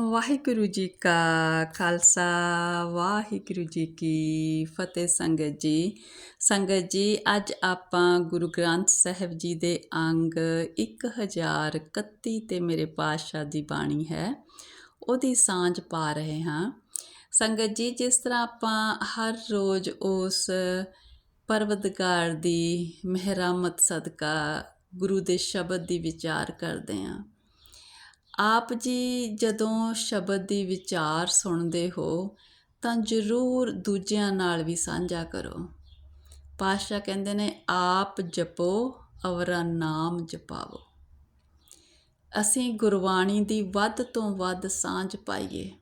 ਵਾਹਿਗੁਰੂ ਜੀ ਕਾ ਖਾਲਸਾ, ਵਾਹਿਗੁਰੂ ਜੀ ਕੀ ਫਤਿਹ ਸੰਗਤ ਜੀ। ਸੰਗਤ ਜੀ, ਅੱਜ ਆਪਾਂ ਗੁਰੂ ਗ੍ਰੰਥ ਸਾਹਿਬ ਜੀ ਦੇ ਅੰਗ 1031 ਤੇ ਮੇਰੇ ਪਾਤਸ਼ਾਹ ਦੀ ਬਾਣੀ ਹੈ। ਉਹਦੀ ਸਾਂਝ ਪਾ ਰਹੇ ਹਾਂ। ਸੰਗਤ ਜੀ, ਜਿਸ ਤਰ੍ਹਾਂ ਆਪਾਂ ਹਰ ਰੋਜ਼ ਉਸ ਪਰਵਦਗਾਰ ਦੀ ਮਿਹਰਮਤ ਸਦਕਾ ਗੁਰੂ ਦੇ ਸ਼ਬਦ ਦੀ ਵਿਚਾਰ ਕਰਦੇ ਹਾਂ ਆਪ ਜੀ ਜਦੋਂ ਸ਼ਬਦ ਦੀ ਵਿਚਾਰ ਸੁਣਦੇ ਹੋ, ਤਾਂ ਜ਼ਰੂਰ ਦੂਜਿਆਂ ਨਾਲ ਵੀ ਸਾਂਝਾ ਕਰੋ। ਪਾਤਸ਼ਾਹ ਕਹਿੰਦੇ ਨੇ, ਆਪ ਜਪੋ, ਅਵਰਾ ਨਾਮ ਜਪਾਵੋ। ਅਸੀਂ ਗੁਰਬਾਣੀ ਦੀ ਵੱਧ ਤੋਂ ਵੱਧ ਸਾਂਝ ਪਾਈਏ।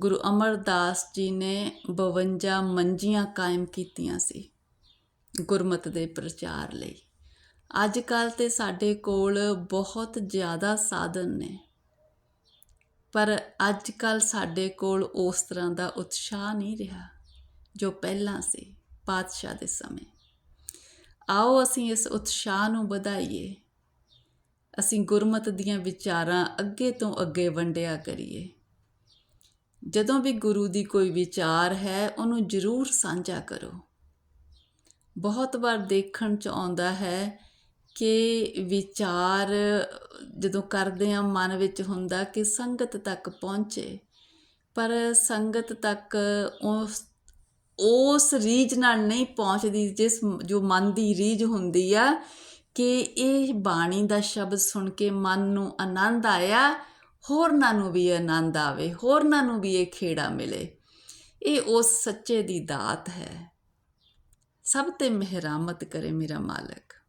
ਗੁਰੂ ਅਮਰਦਾਸ ਜੀ ਨੇ 52 ਮੰਜੀਆਂ ਕਾਇਮ ਕੀਤੀਆਂ ਸੀ ਗੁਰਮਤ ਦੇ ਪ੍ਰਚਾਰ ਲਈ। ਅੱਜ ਕੱਲ ਤੇ ਸਾਡੇ ਕੋਲ ਬਹੁਤ ਜ਼ਿਆਦਾ ਸਾਧਨ ਨੇ। ਪਰ ਅੱਜ ਕੱਲ ਸਾਡੇ ਕੋਲ ਉਸ ਤਰ੍ਹਾਂ ਦਾ ਉਤਸ਼ਾਹ ਨਹੀਂ ਰਿਹਾ ਜੋ ਪਹਿਲਾਂ ਸੀ ਪਾਤਸ਼ਾਹ ਦੇ ਸਮੇਂ। ਆਓ ਅਸੀਂ ਇਸ ਉਤਸ਼ਾਹ ਨੂੰ ਵਧਾਈਏ। ਅਸੀਂ ਗੁਰਮਤ ਦੀਆਂ ਵਿਚਾਰਾਂ ਅੱਗੇ ਤੋਂ ਅੱਗੇ ਵੰਡਿਆ ਕਰੀਏ। ਜਦੋਂ ਵੀ ਗੁਰੂ ਦੀ ਕੋਈ ਵਿਚਾਰ ਹੈ, ਉਹਨੂੰ ਜ਼ਰੂਰ ਸਾਂਝਾ ਕਰੋ। ਬਹੁਤ ਵਾਰ ਦੇਖਣ ਚ ਆਉਂਦਾ ਹੈ ਕਿ ਵਿਚਾਰ, ਜਦੋਂ ਕਰਦੇ ਆ ਮਨ ਵਿੱਚ ਹੁੰਦਾ ਕਿ ਸੰਗਤ ਤੱਕ ਪਹੁੰਚੇ। ਪਰ ਸੰਗਤ ਤੱਕ ਉਸ ਉਸ ਰੀਝ ਨਾਲ ਨਹੀਂ ਪਹੁੰਚਦੀ, ਜਿਸ ਜੋ ਮਨ ਦੀ ਰੀਝ ਹੁੰਦੀ ਆ, ਕਿ ਇਹ ਬਾਣੀ ਦਾ ਸ਼ਬਦ ਸੁਣ ਕੇ ਮਨ ਨੂੰ ਆਨੰਦ ਆਇਆ, ਹੋਰਨਾਂ ਨੂੰ ਵੀ ਆਨੰਦ ਆਵੇ, ਹੋਰਨਾਂ ਨੂੰ ਵੀ ਇਹ ਖੇੜਾ ਮਿਲੇ। ਇਹ ਉਸ ਸੱਚੇ ਦੀ ਦਾਤ ਹੈ। ਸਭ ਤੇ ਮਿਹਰਮਤ ਕਰੇ ਮੇਰਾ ਮਾਲਕ।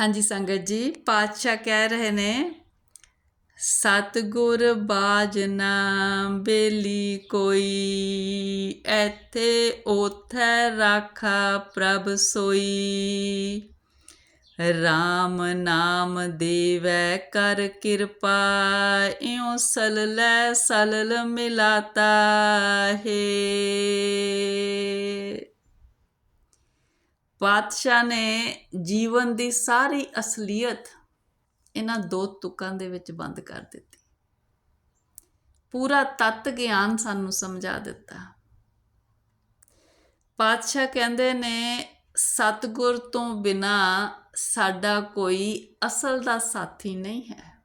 ਹਾਂਜੀ ਸੰਗਤ ਜੀ, ਪਾਤਸ਼ਾਹ ਕਹਿ ਰਹੇ ਨੇ, ਸਤਗੁਰ ਬਾਜ ਬੇਲੀ ਕੋਈ ਐਥੇ ਉਥੈ ਰਾਖਾ ਪ੍ਰਭ ਸੋਈ। RAM ਨਾਮ ਦੇਵੈ ਕਰ ਕਿਰਪਾ, ਇਉ ਸਲਲੈ ਸਲਲ ਮਿਲਾਤਾ ਹੈ। ਪਾਤਸ਼ਾਹ ਨੇ ਜੀਵਨ ਦੀ ਸਾਰੀ ਅਸਲੀਅਤ ਇਹਨਾਂ ਦੋ ਤੁਕਾਂ ਦੇ ਵਿੱਚ ਬੰਦ ਕਰ ਦਿੱਤੀ। ਪੂਰਾ ਤਤ ਗਿਆਨ ਸਾਨੂੰ ਸਮਝਾ ਦਿੱਤਾ। ਪਾਤਸ਼ਾਹ ਕਹਿੰਦੇ ਨੇ, ਸਤਗੁਰ ਤੋਂ ਬਿਨਾ ਸਾਡਾ ਕੋਈ ਅਸਲ ਦਾ ਸਾਥੀ ਨਹੀਂ ਹੈ।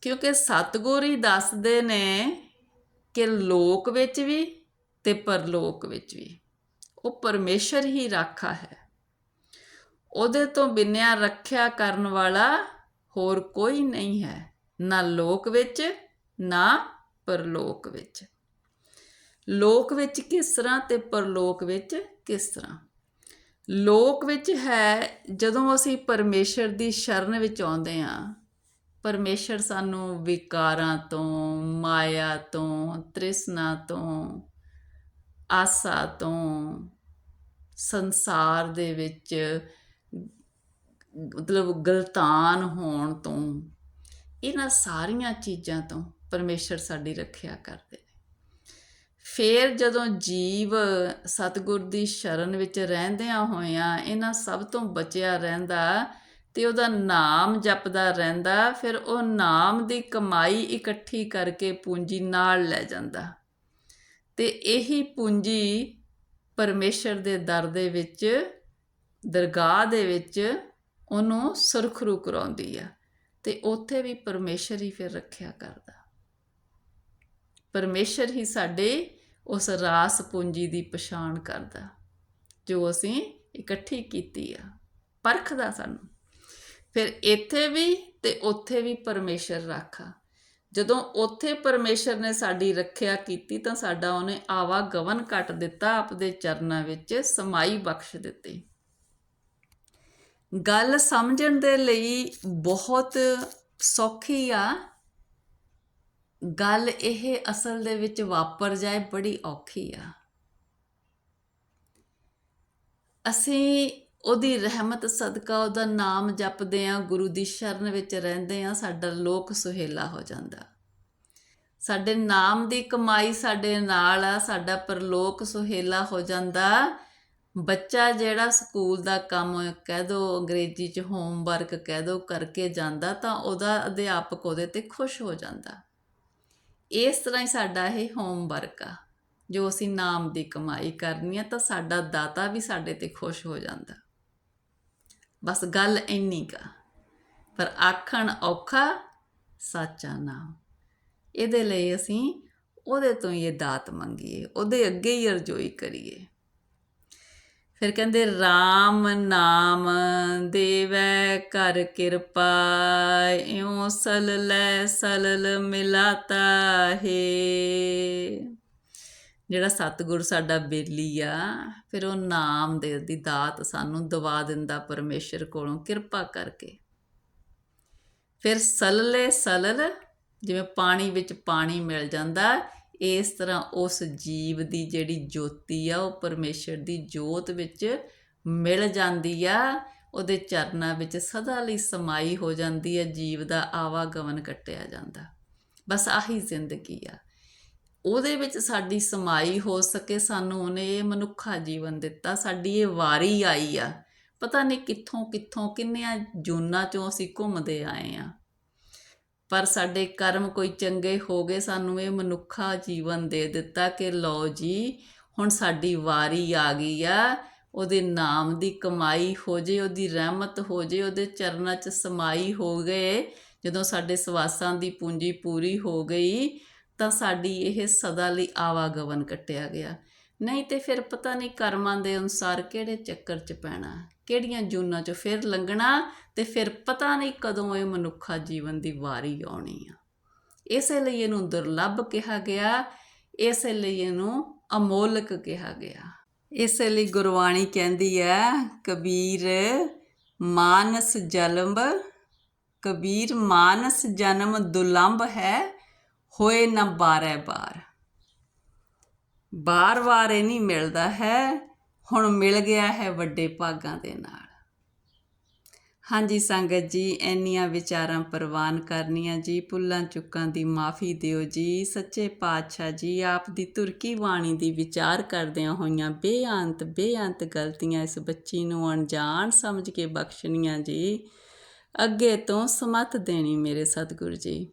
ਕਿਉਂਕਿ ਸਤਗੁਰ ਹੀ ਦੱਸਦੇ ਨੇ ਕਿ ਲੋਕ ਵਿੱਚ ਵੀ ਤੇ ਪਰਲੋਕ ਵਿੱਚ ਵੀ। ਉਹ ਪਰਮੇਸ਼ਰ ਹੀ ਰਾਖਾ ਹੈ। ਉਹਦੇ ਤੋਂ ਬਿਨਿਆ ਰੱਖਿਆ ਕਰਨ ਵਾਲਾ ਹੋਰ ਕੋਈ ਨਹੀਂ ਹੈ, ਨਾ ਲੋਕ ਵਿੱਚ, ਨਾ ਪਰਲੋਕ ਵਿੱਚ। ਲੋਕ ਵਿੱਚ ਕਿਸ ਤਰ੍ਹਾਂ ਤੇ ਪਰਲੋਕ ਵਿੱਚ ਕਿਸ ਤਰ੍ਹਾਂ? ਲੋਕ ਵਿੱਚ ਹੈ, ਜਦੋਂ ਅਸੀਂ ਪਰਮੇਸ਼ਰ ਦੀ ਸ਼ਰਨ ਵਿੱਚ ਆਉਂਦੇ ਹਾਂ, ਪਰਮੇਸ਼ਰ ਸਾਨੂੰ ਵਿਕਾਰਾਂ ਤੋਂ, ਮਾਇਆ ਤੋਂ, ਤ੍ਰਿਸ਼ਨਾ ਤੋਂ ਆਸਾ ਤੋਂ ਸੰਸਾਰ ਦੇ ਵਿੱਚ ਮਤਲਬ ਗਲਤਾਨ ਹੋਣ ਤੋਂ, ਇਹਨਾਂ ਸਾਰੀਆਂ ਚੀਜ਼ਾਂ ਤੋਂ ਪਰਮੇਸ਼ਰ ਸਾਡੀ ਰੱਖਿਆ ਕਰਦੇ ਨੇ। ਫੇਰ ਜਦੋਂ ਜੀਵ ਸਤਿਗੁਰ ਦੀ ਸ਼ਰਨ ਵਿੱਚ ਰਹਿੰਦਿਆਂ ਹੋਇਆਂ ਇਹਨਾਂ ਸਭ ਤੋਂ ਬਚਿਆ ਰਹਿੰਦਾ ਤੇ ਉਹਦਾ ਨਾਮ ਜਪਦਾ ਰਹਿੰਦਾ, ਫਿਰ ਉਹ ਨਾਮ ਦੀ ਕਮਾਈ ਇਕੱਠੀ ਕਰਕੇ ਪੂੰਜੀ ਨਾਲ ਲੈ ਜਾਂਦਾ। ਤੇ ਇਹੀ ਪੂੰਜੀ ਪਰਮੇਸ਼ਰ ਦੇ ਦਰ ਦੇ ਵਿੱਚ, ਦਰਗਾਹ ਦੇ ਵਿੱਚ ਉਹਨੂੰ ਸੁਰਖਰੂ ਕਰਾਉਂਦੀ ਆ ਤੇ ਉੱਥੇ ਵੀ ਪਰਮੇਸ਼ਰ ਹੀ ਫਿਰ ਰੱਖਿਆ ਕਰਦਾ। ਪਰਮੇਸ਼ਰ ਹੀ ਸਾਡੇ ਉਸ ਰਾਸ ਪੂੰਜੀ ਦੀ ਪਛਾਣ ਕਰਦਾ, ਜੋ ਅਸੀਂ ਇਕੱਠੀ ਕੀਤੀ ਆ, ਪਰਖਦਾ ਸਾਨੂੰ। ਫਿਰ ਇੱਥੇ ਵੀ ਤੇ ਉੱਥੇ ਵੀ ਪਰਮੇਸ਼ਰ ਰੱਖਾ ਜਦੋਂ ਉੱਥੇ ਪਰਮੇਸ਼ਰ ਨੇ ਸਾਡੀ ਰੱਖਿਆ ਕੀਤੀ ਤਾਂ ਸਾਡਾ ਉਹਨੇ ਆਵਾ ਗਵਨ ਕੱਟ ਦਿੱਤਾ ਆਪਦੇ ਚਰਨਾਂ ਵਿੱਚ, ਸਮਾਈ ਬਖਸ਼ ਦਿੱਤੀ। ਗੱਲ ਸਮਝਣ ਦੇ ਲਈ ਬਹੁਤ ਸੌਖੀ ਆ। ਗੱਲ ਇਹ ਅਸਲ ਦੇ ਵਿੱਚ ਵਾਪਰ ਜਾਏ ਬੜੀ ਔਖੀ ਆ। ਅਸੀਂ ਉਹਦੀ ਰਹਿਮਤ, ਸਦਕਾ, ਉਹਦਾ ਨਾਮ ਜਪਦੇ ਆ, ਗੁਰੂ ਦੀ ਸ਼ਰਨ ਵਿੱਚ ਰਹਿੰਦੇ ਆ, ਸਾਡਾ ਲੋਕ ਸੁਹੇਲਾ ਹੋ ਜਾਂਦਾ। ਸਾਡੇ ਨਾਮ ਦੀ ਕਮਾਈ ਸਾਡੇ ਨਾਲ ਆ, ਸਾਡਾ ਪਰਲੋਕ ਸੁਹੇਲਾ ਹੋ ਜਾਂਦਾ। ਬੱਚਾ ਜਿਹੜਾ ਸਕੂਲ ਦਾ ਕੰਮ ਕਹਿ ਦੋ, ਅੰਗਰੇਜ਼ੀ ਚ ਹੋਮਵਰਕ ਕਹਿ ਦੋ, ਕਰਕੇ ਜਾਂਦਾ ਤਾਂ ਉਹਦਾ ਅਧਿਆਪਕ ਉਹਦੇ ਤੇ ਖੁਸ਼ ਹੋ ਜਾਂਦਾ। ਇਸ ਤਰ੍ਹਾਂ ਹੀ ਸਾਡਾ ਇਹ ਹੋਮਵਰਕ ਆ। ਜੋ ਅਸੀਂ ਨਾਮ ਦੀ ਕਮਾਈ ਕਰਨੀ ਹੈ ਤਾਂ ਸਾਡਾ ਦਾਤਾ ਵੀ ਸਾਡੇ ਤੇ ਖੁਸ਼ ਹੋ ਜਾਂਦਾ। ਬਸ ਗੱਲ ਇੰਨੀ ਕਾ ਪਰ ਆਖਣ ਔਖਾ ਸਾਚਾ ਨਾਮ ਇਹਦੇ ਲਈ ਅਸੀਂ ਉਹਦੇ ਤੋਂ ਹੀ ਇਹ ਦਾਤ ਮੰਗੀਏ, ਉਹਦੇ ਅੱਗੇ ਹੀ ਅਰਜ਼ੋਈ ਕਰੀਏ। ਫਿਰ ਕਹਿੰਦੇ RAM ਨਾਮ ਦੇਵੈ ਕਰ ਕਿਰਪਾ, ਇਉ ਸਲ ਲੈ ਸਲਲ ਮਿਲਾਤਾ ਹੈ। ਜਿਹੜਾ ਸਤਿਗੁਰ ਸਾਡਾ ਬੇਲੀ ਆ, ਫਿਰ ਉਹ ਨਾਮ ਦੇ ਦੀ ਦਾਤ ਸਾਨੂੰ ਦਵਾ ਦਿੰਦਾ ਪਰਮੇਸ਼ਰ ਕੋਲੋਂ ਕਿਰਪਾ ਕਰਕੇ। ਫਿਰ ਸਲਲੇ ਸਲਲ, ਜਿਵੇਂ ਪਾਣੀ ਵਿੱਚ ਪਾਣੀ ਮਿਲ ਜਾਂਦਾ, ਇਸ ਤਰ੍ਹਾਂ ਉਸ ਜੀਵ ਦੀ ਜਿਹੜੀ ਜੋਤੀ ਆ, ਉਹ ਪਰਮੇਸ਼ਰ ਦੀ ਜੋਤ ਵਿੱਚ ਮਿਲ ਜਾਂਦੀ ਆ। ਉਹਦੇ ਚਰਨਾਂ ਵਿੱਚ ਸਦਾ ਲਈ ਸਮਾਈ ਹੋ ਜਾਂਦੀ ਹੈ ਜੀਵ ਦਾ ਆਵਾਗਮਨ ਕੱਟਿਆ ਜਾਂਦਾ। ਬਸ ਆਹੀ ਜ਼ਿੰਦਗੀ ਆ। ਉਹਦੇ ਵਿੱਚ ਸਾਡੀ ਸਮਾਈ ਹੋ ਸਕੇ, ਸਾਨੂੰ ਉਹਨੇ ਇਹ ਮਨੁੱਖਾ ਜੀਵਨ ਦਿੱਤਾ, ਸਾਡੀ ਇਹ ਵਾਰੀ ਆਈ ਆ। ਪਤਾ ਨਹੀਂ ਕਿੱਥੋਂ ਕਿੱਥੋਂ ਕਿੰਨਿਆਂ ਜੂਨਾਂ ਚੋਂ ਅਸੀਂ ਘੁੰਮਦੇ ਆਏ ਆ। ਪਰ ਸਾਡੇ ਕਰਮ ਕੋਈ ਚੰਗੇ ਹੋ ਗਏ, ਸਾਨੂੰ ਇਹ ਮਨੁੱਖਾ ਜੀਵਨ ਦੇ ਦਿੱਤਾ ਕਿ ਲਓ ਜੀ, ਹੁਣ ਸਾਡੀ ਵਾਰੀ ਆ ਗਈ ਆ। ਉਹਦੇ ਨਾਮ ਦੀ ਕਮਾਈ ਹੋ ਜੇ, ਉਹਦੀ ਰਹਿਮਤ ਹੋ ਜੇ, ਉਹਦੇ ਚਰਨਾਂ 'ਚ ਸਮਾਈ ਹੋ ਗਏ, ਜਦੋਂ ਸਾਡੇ ਸਵਾਸਾਂ ਦੀ ਪੂੰਜੀ ਪੂਰੀ ਹੋ ਗਈ ਤਾਂ ਸਾਡੀ ਇਹ ਸਦਾ ਲਈ ਆਵਾਗਵਨ ਕੱਟਿਆ ਗਿਆ। ਨਹੀਂ ਤੇ ਫਿਰ ਪਤਾ ਨਹੀਂ ਕਰਮਾਂ ਦੇ ਅਨੁਸਾਰ ਕਿਹੜੇ ਚੱਕਰ 'ਚ ਪੈਣਾ, ਕਿਹੜੀਆਂ ਜੂਨਾਂ 'ਚ ਫਿਰ ਲੰਘਣਾ ਤੇ ਫਿਰ ਪਤਾ ਨਹੀਂ ਕਦੋਂ ਇਹ ਮਨੁੱਖਾ ਜੀਵਨ ਦੀ ਵਾਰੀ ਆਉਣੀ ਆ। ਇਸੇ ਲਈ ਇਹਨੂੰ ਦੁਰਲੱਭ ਕਿਹਾ ਗਿਆ, ਇਸੇ ਲਈ ਇਹਨੂੰ ਅਮੋਲਕ ਕਿਹਾ ਗਿਆ। ਇਸੇ ਲਈ ਗੁਰਬਾਣੀ ਕਹਿੰਦੀ ਹੈ ਕਬੀਰ ਮਾਨਸ ਜਨਮ ਕਬੀਰ ਮਾਨਸ ਜਨਮ ਦੁਲੰਭ ਹੈ ਹੋਏ ਨਾ ਬਾਰੇ ਬਾਰ। ਬਾਰ-ਬਾਰ ਇਹ ਨਹੀਂ ਮਿਲਦਾ ਹੈ, ਹੁਣ ਮਿਲ ਗਿਆ ਹੈ ਵੱਡੇ ਭਾਗਾਂ ਦੇ ਨਾਲ। ਹਾਂਜੀ ਸੰਗਤ ਜੀ, ਇੰਨੀਆਂ ਵਿਚਾਰਾਂ ਪ੍ਰਵਾਨ ਕਰਨੀਆਂ ਜੀ ਪੁੱਲਾਂ ਚੁੱਕਾਂ ਦੀ ਮਾਫੀ ਦਿਓ ਜੀ, ਸੱਚੇ ਪਾਤਸ਼ਾਹ ਜੀ, ਆਪ ਦੀ ਤੁਰਕੀ ਬਾਣੀ ਦੀ ਵਿਚਾਰ ਕਰਦਿਆਂ ਹੋਈਆਂ ਬੇਅੰਤ ਬੇਅੰਤ ਗਲਤੀਆਂ ਇਸ ਬੱਚੀ ਨੂੰ ਅਣਜਾਣ ਸਮਝ ਕੇ ਬਖਸ਼ਣੀਆਂ ਜੀ। ਅੱਗੇ ਤੋਂ ਸਮਤ ਦੇਣੀ ਮੇਰੇ ਸਤਿਗੁਰੂ ਜੀ।